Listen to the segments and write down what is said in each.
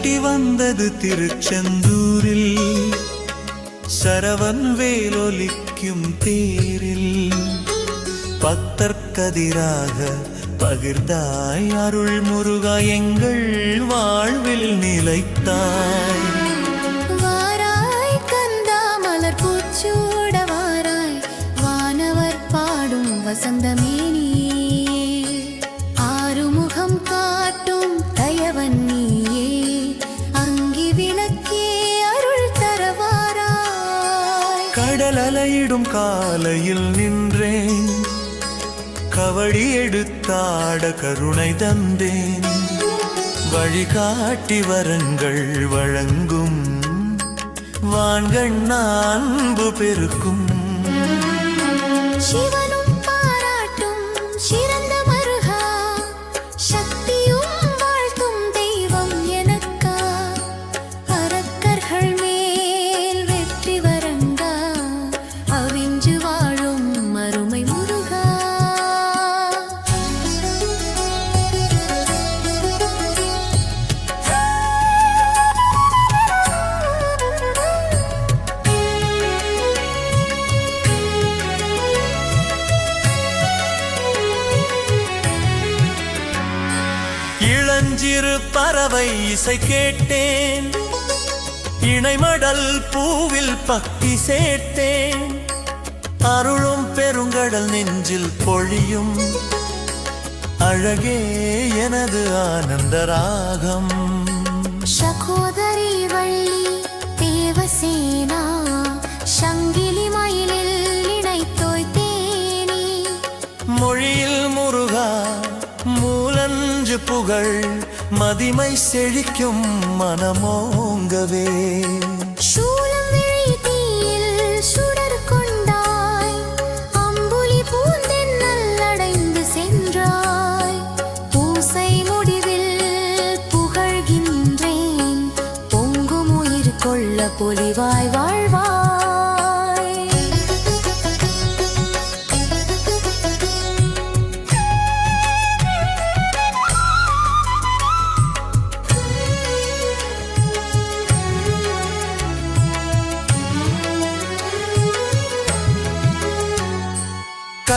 கட்டி வந்தது திருச்செந்தூரில். சரவன் வேலொலிக்கும் தேரில். பக்தர்க்கதிராக பகிர்ந்தாய் அருள் முருகா எங்கள் வாழ்வில் நிலைத்தாய். விடும் காலையில் நின்றேன். கவடி எடுத்தாட கருணை தந்தேன். வழிகாட்டி வரங்கள் வழங்கும். வான்கண் அன்பு பெருக்கும். சிவன் பறவை இசை கேட்டேன். இணைமடல் பூவில் பக்தி சேர்த்தேன். அருளும் பெருங்கடல் நெஞ்சில் பொழியும். அழகே எனது ஆனந்த ராகம். சகோதரி வள்ளி தேவசேனா சங்கிலி மயிலில் இணை தோய்த்தேனி மொழியில் முருகா மூலஞ்சு புகழ். மதிமை செழிக்கும் மனமோங்கவே.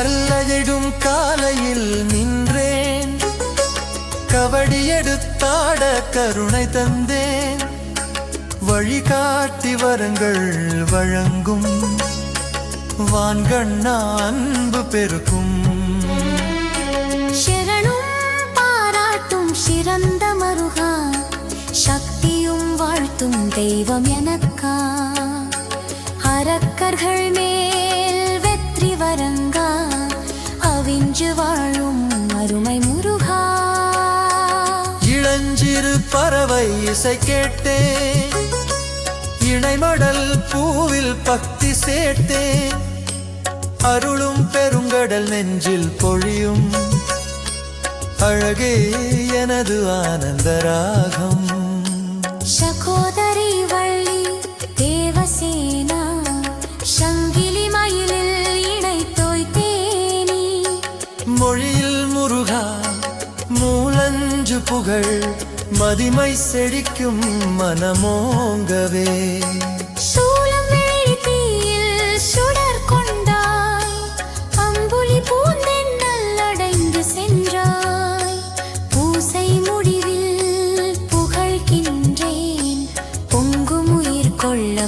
கல்லகிடும் காலையில் நின்றேன். கவடியெடுத்தாட கருணை தந்தேன். வழிகாட்டி வரங்கள் வழங்கும். வான்கண்ணா அன்பு பெருக்கும். சிரணும் பாராட்டும் சிறந்த மருகா. சக்தியும் வாழ்த்தும் தெய்வம் எனக்கா. அரக்கர்கள் மேல் அவிஞ்சு வாழும் அருமை முருகா. இளஞ்சிறு பறவை இசை கேட்டேன். இணைமடல் பூவில் பக்தி சேர்த்தேன். அருளும் பெருங்கடல் நெஞ்சில் பொழியும். அழகே எனது ஆனந்த ராகம். சகோதரி வள்ளி தேவசேனா சங்கிலி மூலஞ்சு புகழ் மதிமை செழிக்கும் மனமோங்கவே.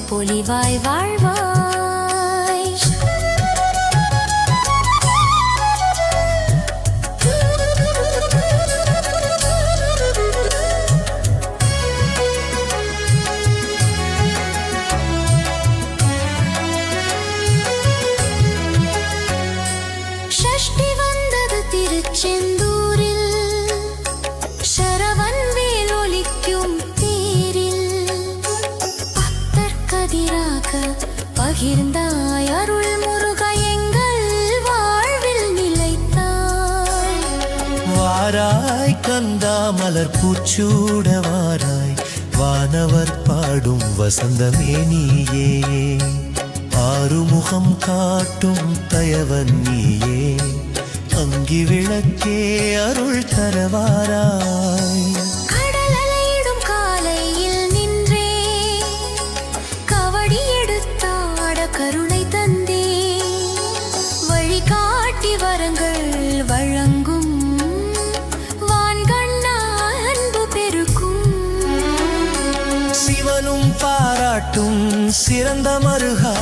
பொலிவாய் விழி பகிர்ந்தாய் அருள் முருக எங்கள் வாழ்வில் நிலைத்தாய். வாராய் கந்தா மலர் பூச்சூட வாராய். வானவர் பாடும் வசந்தமே நீயே. ஆறுமுகம் காட்டும் தயவன் நீயே. அங்கி விளக்கே அருள் தரவாராய். காட்டும் சிறந்த மருகா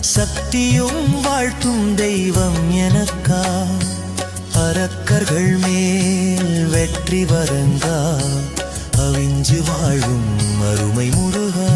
சக்தியும் வாழ்த்தும் தெய்வம் எனக்கா. பறக்கர்கள் மேல் வெற்றி வரங்கா அவிஞ்சு வாழும் அருமை முருகா.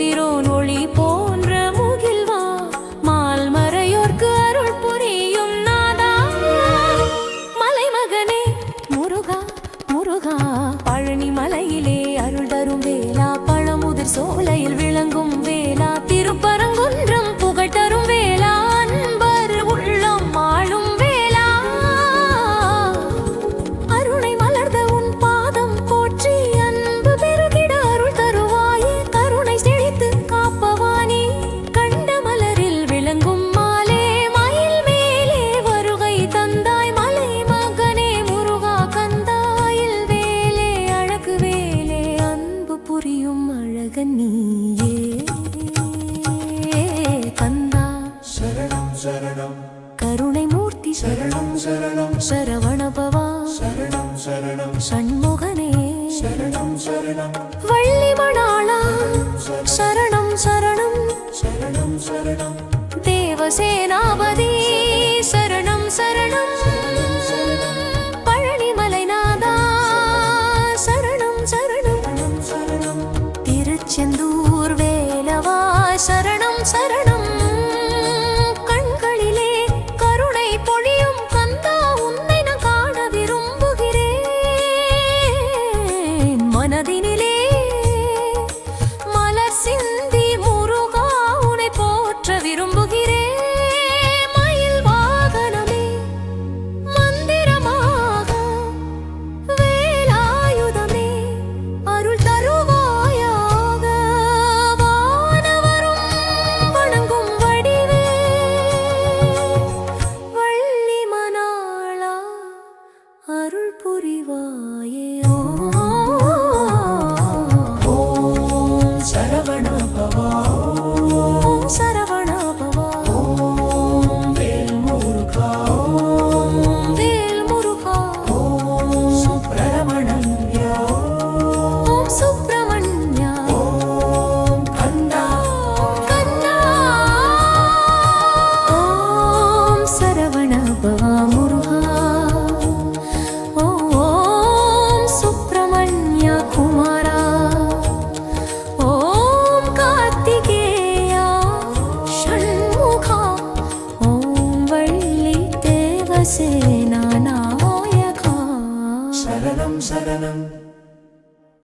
dirò சரணம். சரவணபவா சரணம் சரணம். சண்முகனே. சரணம் சரணம். வள்ளி மணாளா சரணம் சரணம். தேவசேனாபதி. சரணம் சரணம்.